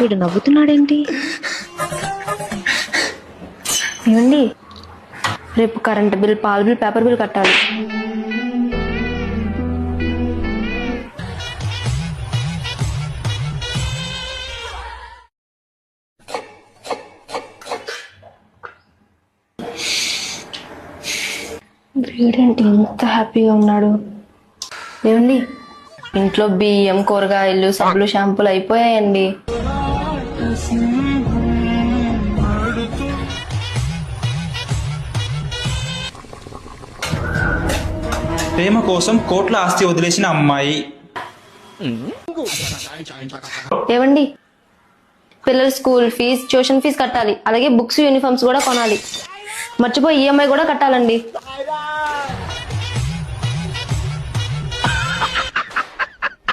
వీడు నవ్వుతున్నాడేంటి? ఏమండి? రేపు కరెంట్ బిల్ పాల బిల్ పేపర్ బిల్ కట్టాలి. వీడేంటి ఎంత హ్యాపీగా ఉన్నాడు? ఏమండి? ఇంట్లో బియ్యం కూరగాయలు సబ్బులు షాంపూలు అయిపోయాయండి. ప్రేమ కోసం కోట్ల ఆస్తి వదిలేసిన అమ్మాయి. ఏవండి? పిల్లల స్కూల్ ఫీజ్ ట్యూషన్ ఫీజు కట్టాలి. అలాగే బుక్స్ యూనిఫామ్స్ కూడా కొనాలి. మర్చిపోయి ఈఎంఐ కూడా కట్టాలండి.